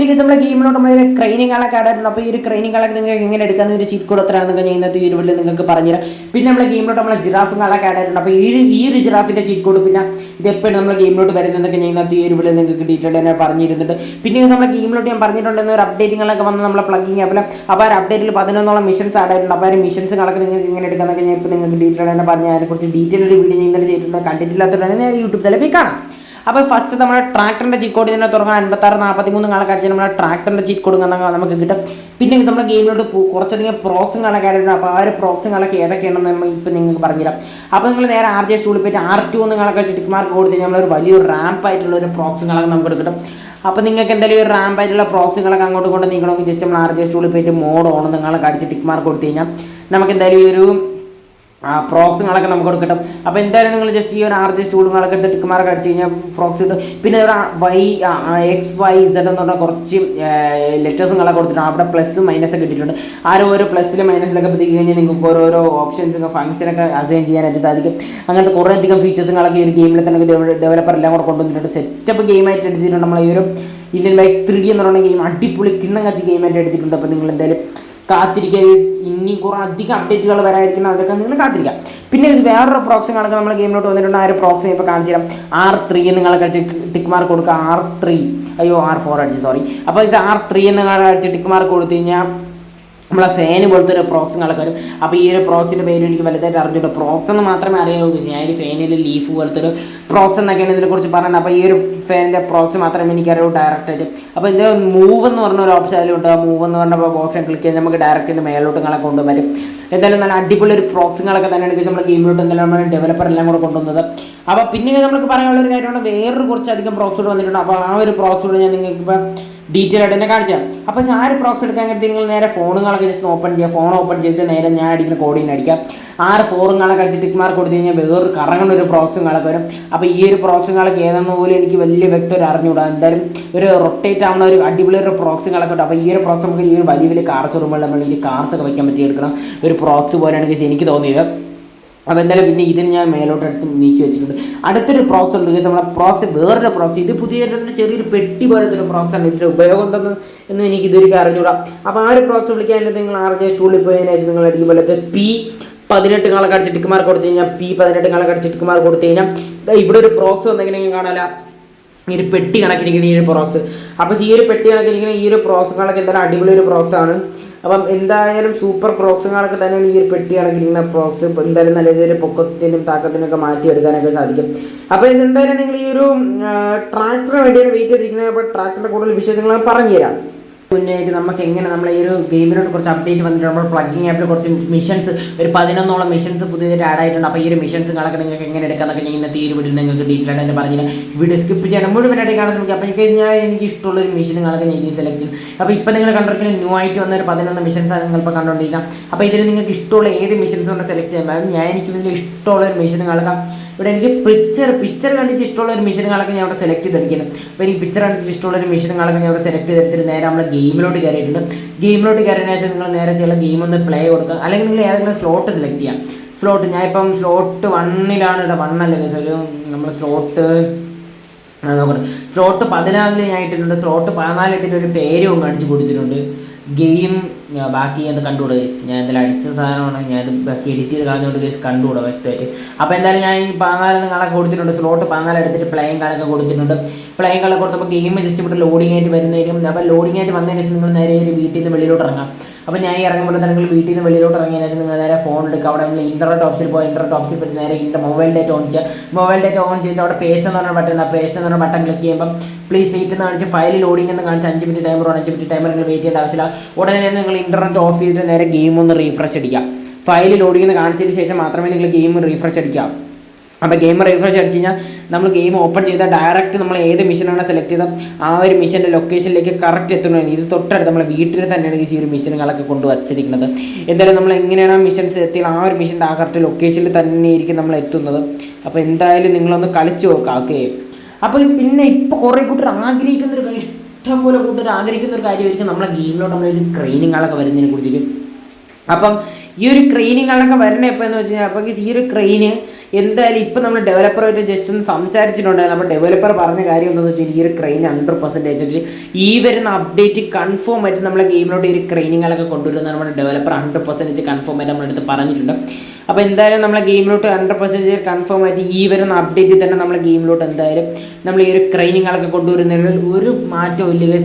ഇതിലേക്ക് നമ്മുടെ ഗെയിമിലോട്ട് നമ്മൾ ക്രൈനിങ് കളൊക്കെ ആടായിരുന്നു അപ്പോൾ ഈ ഒരു ക്രൈനിങ് കളൊക്കെ നിങ്ങൾക്ക് എങ്ങനെ എടുക്കാമെന്ന് ഒരു ചീറ്റ് കോഡ് എത്രയാണ് നിങ്ങൾക്ക് ഇന്നത്തെ ഈ ഒരു വീഡിയോ നിങ്ങൾക്ക് പറഞ്ഞുതരാം. പിന്നെ നമ്മുടെ ഗെയിമിലോട്ട് നമ്മൾ ജിറാഫും കളൊക്കെ ആടായിരുന്നു അപ്പോൾ ഈ ഈ ഒരു ജിറാഫിന്റെ ചീറ്റ് കോഡ് പിന്നെ ഇത് എപ്പോഴും നമ്മുടെ ഗെയിമിലോട്ട് വരുന്നതൊക്കെ ഞാൻ ഇന്നത്തെ ഈ നിങ്ങൾക്ക് ഡീറ്റെയിൽ തന്നെ പറഞ്ഞിരുന്നുണ്ട് പിന്നെ നമ്മുടെ ഗെയിമിലോട്ട് ഞാൻ പറഞ്ഞിട്ടുണ്ടെന്ന് ഒരു അപ്ഡേറ്റിങ്ങളൊക്കെ വന്ന് നമ്മളെ പ്ലഗിങ് ആപ്പിൽ അപ്പോൾ ആ അപ്ഡേറ്റിൽ പതിനൊന്നോളം മിഷൻസ് ആടായിട്ടുണ്ട് അപ്പോൾ ആ ഒരു മിഷൻസുകളൊക്കെ നിങ്ങൾക്ക് എങ്ങനെ എടുക്കാമെന്നൊക്കെ ഞാൻ ഇപ്പോൾ നിങ്ങൾക്ക് ഡീറ്റെയിൽ തന്നെ പറഞ്ഞ് അതിനെക്കുറിച്ച് ഡീറ്റെയിൽ ഒരു വീഡിയോ ഞാൻ ഇന്നലെ ചെയ്തിട്ടുണ്ട്. കണ്ടിട്ടില്ലാത്തതുകൊണ്ട് ഞാൻ യൂട്യൂബ് തലപ്പിൽ കാണാം. അപ്പോൾ ഫസ്റ്റ് നമ്മുടെ ട്രാക്ടറിന്റെ ചീറ്റ് കോഡ് ഇതിനെ തുടങ്ങാൻ അൻപത്താറ് നാൽപ്പത്തി മൂന്ന് കണക്കാഴ്ച നമ്മുടെ ട്രാക്ടറിന്റെ ചീറ്റ് കോഡ് നമുക്ക് കിട്ടും. പിന്നെ നമ്മുടെ ഗെയിമിലോട്ട് കുറച്ചധികം പ്രോക്സും കണക്കായിട്ടുണ്ട് അപ്പോൾ ആ ഒരു പ്രോക്സും കണക്ക് ഏതൊക്കെയാണെന്ന് നമ്മൾ ഇപ്പം നിങ്ങൾക്ക് പറഞ്ഞുതരാം. അപ്പോൾ നിങ്ങൾ നേരെ ആർ ജെ സ്റ്റൂളിൽ പോയിട്ട് ആർ ടു എന്ന് കണക്ക് ടിക്ക് മാർക്ക് കൊടുത്ത് നമ്മളൊരു വലിയൊരു റാമ്പ് ആയിട്ടുള്ള ഒരു പ്രോക്സും കണക്ക് നമുക്ക് കിട്ടും. അപ്പോൾ നിങ്ങൾക്ക് എന്തെങ്കിലും ഒരു റാമ്പ് ആയിട്ടുള്ള പ്രോക്സുകളൊക്കെ അങ്ങോട്ട് കൊണ്ട് നീക്കണമെങ്കിൽ ജസ്റ്റ് നമ്മൾ ആർ ജെ സ്റ്റൂളിൽ പോയിട്ട് മോഡ് ഓൺ നിങ്ങളൊക്കെ അടിച്ച് ടിക്ക് മാർക്ക് കൊടുത്തു കഴിഞ്ഞാൽ നമുക്ക് എന്തായാലും ഈ ഒരു പ്രോക്സുകളൊക്കെ നമുക്ക് കിട്ടും അപ്പോൾ എന്തായാലും നിങ്ങൾ ജസ്റ്റ് ഈ ഒരു ആർ ജെ സ്റ്റൂളുകളൊക്കെ എടുത്ത് ടിക്ക് മാർക്ക് അടിച്ച് കഴിഞ്ഞാൽ പ്രോക്സ് കിട്ടും. പിന്നെ ഒരു വൈ എക്സ് വൈ സെഡ് എന്ന് പറഞ്ഞാൽ കുറച്ച് ലെറ്റേഴ്സും കളൊക്കെ കൊടുത്തിട്ടുണ്ട്. അവിടെ പ്ലസ് മൈനസ് ഒക്കെ ഇട്ടിട്ടുണ്ട്. ഓരോ പ്ലസ്സിലും മൈനസിലൊക്കെ പറ്റി കഴിഞ്ഞാൽ നിങ്ങൾക്ക് ഓരോരോ ഓപ്ഷൻസ് ഫംഗ്ഷനൊക്കെ അസൈൻ ചെയ്യാനായിട്ട് സാധിക്കും. അങ്ങനത്തെ കുറേ അധികം ഫീച്ചേഴ്സുകളൊക്കെ ഈ ഒരു ഗെയിമിൽ തന്നെ ഡെവലപ്പർ എല്ലാം കൂടെ കൊണ്ടുവന്നിട്ടുണ്ട്. സെറ്റപ്പ് ഗെയിമായിട്ട് എടുത്തിട്ടുണ്ട്. നമ്മൾ ഈ ഒരു ഇന്ത്യൻ ബൈക്ക് ത്രീ എന്ന് പറയുന്ന ഗെയിം അടിപൊളി കിണ്ണം കച്ച് ഗെയിമായിട്ട് എടുത്തിട്ടുണ്ട്. അപ്പോൾ നിങ്ങൾ എന്തായാലും കാത്തിരിക്കുക ഇനി കുറേ അധികം അപ്ഡേറ്റുകൾ വരാതിരിക്കുന്ന അതൊക്കെ നിങ്ങൾ കാത്തിരിക്കുക പിന്നെ വേറൊരു പ്രോക്സിങ് കണക്ക് നമ്മൾ ഗെയിമിലോട്ട് വന്നിട്ടുണ്ട്. ആ ഒരു പ്രോക്സി ഇപ്പോൾ കാണിച്ചു തരാം. ആർ ത്രീ നിങ്ങൾ കഴിച്ച് ടിക്ക് മാർക്ക് കൊടുക്കുക. ആർ ത്രീ അയ്യോ ആർ ഫോർ അടിച്ച് സോറി അപ്പോൾ ആർ ത്രീ എന്ന് കഴിച്ച് ടിക്ക് മാർക്ക് കൊടുത്തു കഴിഞ്ഞാൽ നമ്മളെ ഫാന് പോലത്തെ ഒരു പ്രോക്സ് വരും. അപ്പോൾ ഈ ഒരു പ്രോക്സിന്റെ പേര് എനിക്ക് വലുതായിട്ട് അറിഞ്ഞിട്ട് പ്രോക്സ് എന്ന് മാത്രമേ അറിയാവൂ ഞാൻ ഒരു ഫാനിൽ ലീഫ് പോലത്തെ ഒരു പ്രോക്സ് എന്നൊക്കെയാണ് ഇതിനെക്കുറിച്ച് പറയുന്നത് അപ്പോൾ ഈ ഒരു ഫാനിന്റെ പ്രോക്സ് മാത്രമേ എനിക്ക് അറിയൂ ഡയറക്റ്റായിട്ട് അപ്പോൾ ഇതിൽ മൂവ് എന്ന് പറഞ്ഞ ഒരു ഓപ്ഷൻ അതിലുണ്ട്. ആ മൂവ് എന്ന് പറഞ്ഞ ഓപ്ഷൻ ക്ലിക്ക് ചെയ്ത് നമുക്ക് ഡയറക്റ്റ് മേലോട്ട് നിങ്ങളെ കൊണ്ടുവരും. എന്തായാലും നല്ല അടിപൊളി ഒരു പ്രോക്സുകളൊക്കെ തന്നെയാണ് നമ്മുടെ ഗെയിമിലോട്ട് എന്തായാലും നമ്മൾ ഡെവലപ്പർ എല്ലാം കൂടെ കൊണ്ടുവന്നത്. അപ്പോൾ പിന്നെ നമുക്ക് പറയാനുള്ള ഒരു കാര്യമാണ് വേറൊരു കുറച്ചധികം പ്രോക്സ് വന്നിട്ടുണ്ട്. അപ്പോൾ ആ ഒരു പ്രോക്സ് ഞാൻ നിങ്ങൾക്ക് ഇപ്പോൾ ഡീറ്റെയിൽ ആയിട്ട് തന്നെ കാണിച്ചാൽ അപ്പോൾ ഞാൻ ഒരു പ്രോക്സ് എടുക്കാൻ കരുതി നിങ്ങൾ നേരെ ഫോണുകളൊക്കെ ജസ്റ്റ് ഓപ്പൺ ചെയ്യുക. ഫോൺ ഓപ്പൺ ചെയ്തിട്ട് നേരെ ഞാൻ അടിക്കുന്ന കോഡിന് അടിക്കാം. ആറ് ഫോറുകളൊക്കെ അടിച്ച് ടിക്ക് മാർക്ക് കൊടുത്തു കഴിഞ്ഞാൽ വേറൊരു കറങ്ങുന്ന ഒരു പ്രോക്സും കളൊക്കെ വരും. അപ്പോൾ ഈ ഒരു പ്രോക്സും കളൊക്കെ ഏതെന്ന് പോലും എനിക്ക് വലിയ വ്യക്തം അറിഞ്ഞുകൂടാ. എന്തായാലും ഒരു റൊട്ടേറ്റ് ആവുന്ന ഒരു അടിപൊളി ഒരു പ്രോക്സും കളൊക്കെ ഉണ്ട്. അപ്പോൾ ഈ ഒരു പ്രോക്സ് നമുക്ക് ഈ ഒരു വലിയ വലിയ കാർ ഷോറൂമുകളിൽ നമ്മൾ ഈ കാർസ് ഒക്കെ വയ്ക്കാൻ പറ്റി എടുക്കണം ഒരു പ്രോക്സ് പോലെയാണ് guys എനിക്ക് തോന്നിയത്. അപ്പോൾ എന്തായാലും പിന്നെ ഇതിന് ഞാൻ മേലോട്ട് അടുത്ത് നീക്കി വെച്ചിട്ടുണ്ട്. അടുത്തൊരു പ്രോക്സ് ഉണ്ട്. നമ്മളെ പ്രോക്സ് വേറൊരു പ്രോക്സ് ഇത് പുതിയ ചെറിയൊരു പെട്ടി പോലത്തെ പ്രോക്സ് ആണ്. ഇതിന്റെ ഉപയോഗം എന്തെന്ന് എന്ന് എനിക്ക് ഇതൊരു അറിഞ്ഞൂടാ. അപ്പോൾ ആ ഒരു പ്രോക്സ് വിളിക്കാനായിട്ട് നിങ്ങൾ ആർ ജെ സ്റ്റൂളിൽ പോയതിനു ശേഷം നിങ്ങൾ അടിക്കും പോലത്തെ പി പതിനെട്ട് കളൊക്കെ അടിച്ച് ടിക്ക് മാർക്ക് കൊടുത്തു കഴിഞ്ഞാൽ പി പതിനെട്ട് കളൊക്കെ അടിച്ച് ടിക്ക് മാർക്ക് കൊടുത്തു കഴിഞ്ഞാൽ ഇവിടെ ഒരു പ്രോക്സ് വന്നെങ്കിൽ കാണാല ഈ ഒരു പെട്ടി കണക്കിരിക്കുന്ന ഈ ഒരു പ്രോക്സ് അപ്പോൾ ഈ ഒരു പെട്ടി കണക്കിരിക്കുന്ന ഈ ഒരു പ്രോക്സ് പ്രോക്സുകളൊക്കെ എന്തായാലും അടിപൊളി ഒരു പ്രോക്സ് ആണ്. അപ്പം എന്തായാലും സൂപ്പർ പ്രോക്സുകളൊക്കെ തന്നെയാണ് ഈ ഒരു പെട്ടി ഇങ്ങനെ പ്രോക്സ് എന്തായാലും നല്ല രീതിയിൽ പൊക്കത്തിനും താക്കത്തിനൊക്കെ മാറ്റിയെടുക്കാനൊക്കെ സാധിക്കും. അപ്പോൾ ഇത് എന്തായാലും നിങ്ങൾ ഈ ഒരു ട്രാക്ടറിന് വേണ്ടിയാണ് വെയിറ്റ് ചെയ്തിരിക്കുന്നത്. അപ്പോൾ ട്രാക്ടറിന്റെ കൂടുതൽ വിശേഷങ്ങൾ പറഞ്ഞുതരാം. മുന്നേറ്റ് നമുക്ക് എങ്ങനെ നമ്മൾ ഈ ഒരു ഗെയിമിനോട് കുറച്ച് അപ്ഡേറ്റ് വന്നിട്ട് നമ്മൾ പ്ലഗിങ് ആപ്പിൽ കുറച്ച് മിഷൻസ് ഒരു പതിനൊന്നോളം മിഷൻസ് പുതിയതായിട്ട് ആഡ് ആയിട്ടുണ്ട്. അപ്പോൾ ഈ ഒരു മിഷൻസ് കണക്ക് നിങ്ങൾക്ക് എങ്ങനെ എടുക്കാമെന്നൊക്കെ ഞാൻ ഈ ഒരു വീഡിയോ നിങ്ങൾക്ക് ഡീറ്റെയിൽ ആയിട്ട് പറഞ്ഞില്ല വീഡിയോ സ്കിപ്പ് ചെയ്യണം മുഴുവനായിട്ട് കാണാൻ ശ്രമിക്കുക. അപ്പോൾ എനിക്ക് ഞാൻ എനിക്ക് ഇഷ്ടമുള്ള ഒരു മിഷൻ കണക്ക് ഞാൻ ഇതിൽ സെലക്ട് ചെയ്യും അപ്പോൾ ഇപ്പോൾ നിങ്ങൾ കണ്ടിരിക്കുന്ന ന്യൂ ആയിട്ട് വന്ന ഒരു പതിനൊന്ന് മിഷൻസാണ് നിങ്ങളിപ്പോൾ കണ്ടുകൊണ്ടിരിക്കുക അപ്പോൾ ഇതിൽ നിങ്ങൾക്ക് ഇഷ്ടമുള്ള ഏത് മിഷൻസ് കൊണ്ട് സെലക്ട് ചെയ്യാൻ പറ്റും ഞാൻ എനിക്ക് ഇതിൽ ഇഷ്ടമുള്ള ഒരു മിഷൻ മിഷനുകളൊക്കെ ഇവിടെ എനിക്ക് പിക്ചർ പിക്ചർ കണ്ടിട്ട് ഇഷ്ടമുള്ള ഒരു മിഷൻ മിഷനുകളൊക്കെ ഞാൻ ഇവിടെ സെലക്ട് ചെയ്തെടുക്കുന്നത് അപ്പോൾ എനിക്ക് പിക്ചർ കണ്ടിട്ട് ഇഷ്ടമുള്ള ഒരു മിഷൻ മിഷനുകളൊക്കെ ഞാൻ ഇവിടെ സെലക്ട് ചെയ്തെടുത്തിട്ട് നേരെ നമ്മൾ ഗെയിമിലോട്ട് കയറിയിട്ടുണ്ട്. ഗെയിമിലോട്ട് കയറിയതിനു ശേഷം നിങ്ങൾ നേരെ ചില ഗെയിം ഒന്ന് പ്ലേ കൊടുക്കുക. അല്ലെങ്കിൽ നിങ്ങൾ ഏതെങ്കിലും സ്ലോട്ട് സെലക്ട് ചെയ്യാം. സ്ലോട്ട് ഞാൻ ഇപ്പം സ്ലോട്ട് വണ്ണിലാണ് ഇവിടെ വണ്ണല്ലേ. ഒരു നമ്മൾ സ്ലോട്ട് നോക്കട്ടെ. സ്ലോട്ട് പതിനാലിന് ഞാൻ ഇട്ടിട്ടുണ്ട് സ്ലോട്ട് പതിനാല് ഇട്ടിട്ട് ഒരു പേരും അടിച്ചു കൊടുത്തിട്ടുണ്ട്. ഗെയിം ബാക്കി അത് കണ്ടുകൂടെ ഗൈസ് ഞാൻ എന്തായാലും അടിച്ച സാധനമാണ്. ഞാൻ ബാക്കി എഡിറ്റ് ചെയ്ത് കളഞ്ഞുകൊണ്ട് ഗൈസ് കണ്ടുകൂടെ വ്യക്തമായിട്ട്. അപ്പോൾ എന്തായാലും ഞാൻ ഈ പതിനാല് കണക്ക് കൊടുത്തിട്ടുണ്ട്. സ്ലോട്ട് പതിനാല് എടുത്തിട്ട് പ്ലേയിങ് കാലൊക്കെ കൊടുത്തിട്ടുണ്ട്. പ്ലേയിങ് കണക്ക് കൊടുത്തപ്പോൾ ഗെയിം ജസ്റ്റ് ഇവിടെ ലോഡിങ് ആയിട്ട് വരുന്നതിനും അപ്പോൾ ലോഡിങ് ആയിട്ട് വന്നതിന് ശേഷം നിങ്ങൾ നേരെ ഒരു വീട്ടിൽ നിന്ന് വെളിയിലോട്ട് ഇറങ്ങാം. അപ്പോൾ ഞാൻ ഇറങ്ങുമ്പോൾ തന്നെ നിങ്ങൾ വീട്ടിൽ നിന്ന് വെളിയിലോട്ട് ഇറങ്ങിയതിന് ശേഷം നിങ്ങൾ നേരെ ഫോൺ എടുക്കുക. അവിടെ നമ്മൾ ഇന്റർനെറ്റ് ഓപ്ഷനിൽ പോയി ഇന്റർനെറ്റ് ഓപ്ഷനിൽ പോയി നേരെ ഇന്റെ മൊബൈൽ ഡേറ്റ് ഓൺ ചെയ്യുക. മൊബൈൽ ഡേറ്റ് ഓൺ ചെയ്തിട്ട് അവിടെ പേസ്റ്റ് എന്ന് പറഞ്ഞ ബട്ടൺ ആ പേസ്റ്റ് എന്ന് പറഞ്ഞ ബട്ടൺ ക്ലിക്ക് ചെയ്യുമ്പോൾ പ്ലീസ് വെയിറ്റ് എന്ന് കാണിച്ച് ഫയൽ ലോഡിംഗ് എന്ന് കാണിച്ച് അഞ്ച് മിനിറ്റ് ടൈമർ അഞ്ച് മിനിറ്റ് ടൈമർ നിങ്ങൾ വെയിറ്റ് ചെയ്യേണ്ട ആവശ്യമില്ല. ഉടനെ നിങ്ങൾ ഇന്റർനെറ്റ് ഓഫ് ചെയ്തിട്ട് നേരെ ഗെയിം ഒന്ന് റീഫ്രഷ് അടിക്കുക ഫയൽ ലോഡ് ചെയ്യുന്ന കാണിച്ചതിന് ശേഷം മാത്രമേ നിങ്ങൾ ഗെയിം റീഫ്രഷ് അടിക്കാം അപ്പോൾ ഗെയിം റീഫ്രഷ് അടിച്ച് കഴിഞ്ഞാൽ നമ്മൾ ഗെയിം ഓപ്പൺ ചെയ്താൽ ഡയറക്റ്റ് നമ്മൾ ഏത് മിഷനാണ് സെലക്ട് ചെയ്ത ആ ഒരു മിഷന്റെ ലൊക്കേഷനിലേക്ക് കറക്റ്റ് എത്തണമെന്ന് ഇത് തൊട്ടടുത്ത് നമ്മളെ വീട്ടിൽ തന്നെയാണ് ഈ ഒരു മിഷനുകളൊക്കെ കൊണ്ട് വച്ചിരിക്കുന്നത്. എന്തായാലും നമ്മൾ എങ്ങനെയാണ് ആ മിഷൻസ് എത്തിയത് ആ ഒരു മിഷന്റെ ആ കറക്റ്റ് ലൊക്കേഷനിൽ തന്നെയായിരിക്കും നമ്മൾ എത്തുന്നത്. അപ്പോൾ എന്തായാലും നിങ്ങളൊന്ന് കളിച്ചു നോക്കാം. ഓക്കെ അപ്പോൾ പിന്നെ ഇപ്പോൾ കുറേ കൂട്ടർ ആഗ്രഹിക്കുന്ന ഒരു ഇഷ്ടം പോലെ കൂട്ടർ ആഗ്രഹിക്കുന്ന ഒരു കാര്യമായിരിക്കും നമ്മളെ ഗെയിമിലോട്ട് നമ്മളൊരു ട്രെയിനിങ്ങുകളൊക്കെ വരുന്നതിനെ കുറിച്ചിട്ട്. അപ്പം ഈ ഒരു ക്രെയിനിങ്ങളൊക്കെ വരണ എപ്പോൾ എന്ന് വെച്ചാൽ അപ്പോൾ ഈ ഒരു ക്രെയിന് എന്തായാലും ഇപ്പം നമ്മൾ ഡെവലപ്പറുമായിട്ട് ജസ്റ്റ് ഒന്ന് സംസാരിച്ചിട്ടുണ്ടായിരുന്നു. അപ്പോൾ ഡെവലപ്പർ പറഞ്ഞ കാര്യം എന്താണെന്ന് വെച്ചാൽ ഈ ഒരു ക്രെയിൻ ഹൺഡ്രഡ് പെർസെന്റേജ് ഈ വരുന്ന അപ്ഡേറ്റ് കൺഫേം ആയിട്ട് നമ്മളെ ഗെയിമിലോട്ട് ഈ ഒരു ക്രെയിനിങ്ങളൊക്കെ കൊണ്ടുവരുന്ന നമ്മുടെ ഡെവലപ്പർ ഹൺഡ്രഡ് പെർസെന്റേജ് കൺഫേം ആയിട്ട് നമ്മളെടുത്ത് പറഞ്ഞിട്ടുണ്ട്. അപ്പോൾ എന്തായാലും നമ്മളെ ഗെയിമിലോട്ട് ഹൺഡ്രഡ് പെർസെന്റേജ് കൺഫേം ആയിട്ട് ഈ വരുന്ന അപ്ഡേറ്റിൽ തന്നെ നമ്മളെ ഗെയിമിലോട്ട് എന്തായാലും നമ്മൾ ഈ ഒരു ക്രെയിനിങ്ങളൊക്കെ കൊണ്ടുവരുന്നതിൽ ഒരു മാറ്റവും ഇല്ല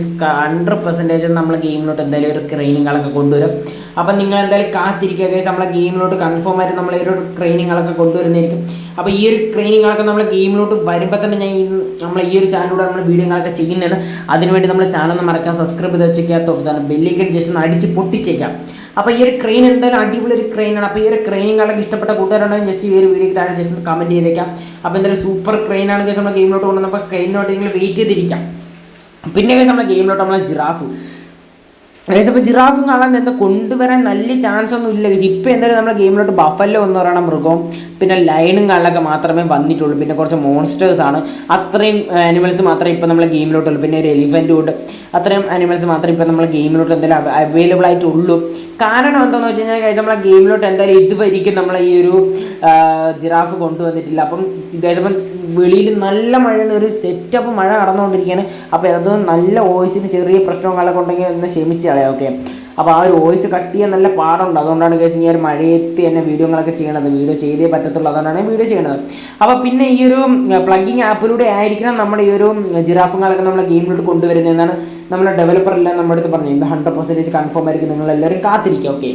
ഹൺഡ്രഡ് പെർസെന്റേജ് നമ്മളെ ഗെയിമിലോട്ട് എന്തായാലും ഒരു ക്രെയിനിങ്ങുകളൊക്കെ കൊണ്ടുവരും. അപ്പം നിങ്ങൾ എന്തായാലും കാത്തിരിക്കുക ഗൈസ് നമ്മളെ ഗെയിമിലോട്ട് കൺഫേം ആയിട്ട് നമ്മൾ ഈ ഒരു ട്രെയിനിങ്ങുകളൊക്കെ കൊണ്ടുവരുന്നതായിരിക്കും. അപ്പോൾ ഈ ഒരു ട്രെയിനിങ്ങുകളൊക്കെ നമ്മളെ ഗെയിമിലോട്ട് വരുമ്പോൾ തന്നെ ഞാൻ നമ്മളെ ഈ ഒരു ചാനലിലൂടെ നമ്മൾ വീഡിയോകളൊക്കെ ചെയ്യുന്നതാണ്. അതിനുവേണ്ടി നമ്മൾ ചാനൽ ഒന്ന് മറക്കാൻ സബ്സ്ക്രൈബ് ചെയ്ത് വെച്ചേക്കാം തൊട്ടതാണ് ബെല്ലിക്കൽ ജസ്റ്റ് ഒന്ന് അടിച്ച് പൊട്ടിച്ചേക്കാം അപ്പോൾ ഈ ഒരു ക്രെയിൻ എന്തായാലും അടിപൊളി ഒരു ക്രെയിനാണ് അപ്പോൾ ഈ ഒരു ക്രെയിനിങ്ങളൊക്കെ ഇഷ്ടപ്പെട്ട കൂട്ടുകാരുണ്ടെങ്കിൽ ജസ്റ്റ് ഈ ഒരു വീഡിയോ താഴെ ജസ്റ്റ് കമന്റ് ചെയ്തേക്കാം. അപ്പോൾ എന്തായാലും സൂപ്പർ ക്രെയിനാണ് ജസ്റ്റ് നമ്മൾ ഗെയിമിലോട്ട് കൊണ്ടുവന്നപ്പോൾ ക്രെയിനിനോട്ട് നിങ്ങൾ വെയിറ്റ് ചെയ്തിരിക്കാം. പിന്നെ നമ്മുടെ ഗെയിമിലോട്ട് നമ്മളെ ജിറാഫ് ഏകദേശം ഇപ്പോൾ ജിറാഫ് കാണാൻ എന്താ കൊണ്ടുവരാൻ നല്ല ചാൻസ് ഒന്നും ഇല്ല. ഇപ്പം എന്തായാലും നമ്മുടെ ഗെയിമിലോട്ട് ബഫല്ലോ എന്ന് പറയുന്ന മൃഗവും പിന്നെ ലൈനും കാണലൊക്കെ മാത്രമേ വന്നിട്ടുള്ളൂ. പിന്നെ കുറച്ച് മോൺസ്റ്റേഴ്സ് ആണ്. അത്രയും ആനിമൽസ് മാത്രമേ ഇപ്പൊ നമ്മളെ ഗെയിമിലോട്ടുള്ളൂ പിന്നെ ഒരു എലിഫന്റും ഉണ്ട്. അത്രയും ആനിമൽസ് മാത്രമേ ഇപ്പൊ നമ്മളെ ഗെയിമിലോട്ട് എന്തായാലും അവൈലബിൾ ആയിട്ടുള്ളൂ. കാരണം എന്താണെന്ന് വെച്ച് കഴിഞ്ഞാൽ guys, നമ്മളെ ഗെയിമിലോട്ട് എന്തായാലും ഇതുവരിക്കും നമ്മളെ ഈ ഒരു ജിറാഫ് കൊണ്ടുവന്നിട്ടില്ല. അപ്പം ഇതായപ്പം വെളിയിൽ നല്ല മഴയാണ് ഒരു സെറ്റപ്പ് മഴ നടന്നുകൊണ്ടിരിക്കുകയാണ് അപ്പോൾ അതൊന്നും നല്ല വോയിസിന് ചെറിയ പ്രശ്നങ്ങളൊക്കെ ഉണ്ടെങ്കിൽ ഒന്ന് ക്ഷമിച്ച് കളയാം ഓക്കെ അപ്പോൾ ആ ഒരു വോയിസ് കട്ട് ചെയ്യാൻ നല്ല പാടുണ്ട്. അതുകൊണ്ടാണ് കേസ് ഞാൻ മഴയത്ത് തന്നെ വീഡിയോകളൊക്കെ ചെയ്യണത്. വീഡിയോ ചെയ്തേ പറ്റത്തുള്ളൂ. അതുകൊണ്ടാണ് വീഡിയോ ചെയ്യണത്. അപ്പോൾ പിന്നെ ഈ ഒരു പ്ലഗിങ് ആപ്പിലൂടെ ആയിരിക്കണം നമ്മുടെ ഈ ഒരു ജിറാഫുകളൊക്കെ നമ്മളെ ഗെയിമിലോട്ട് കൊണ്ടുവരുന്നതെന്നാണ് നമ്മളെ ഡെവലപ്പർ എല്ലാം നമ്മുടെ അടുത്ത് പറഞ്ഞത്. ഇത് ഹൺഡ്രഡ് പെർസെന്റേജ് കൺഫേം ആയിരിക്കും. നിങ്ങൾ എല്ലാവരും കാത്തിരിക്കുക ഓക്കെ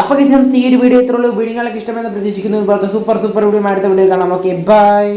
അപ്പോൾ ഈ ഒരു വീഡിയോ ഇത്രയുള്ളൂ വീഡിയോകളൊക്കെ ഇഷ്ടമെന്ന് പ്രതീക്ഷിക്കുന്നു ഇപ്പോഴത്തെ സൂപ്പർ സൂപ്പർ വീഡിയോ അടുത്ത വീഡിയോ കാണാം. Okay bye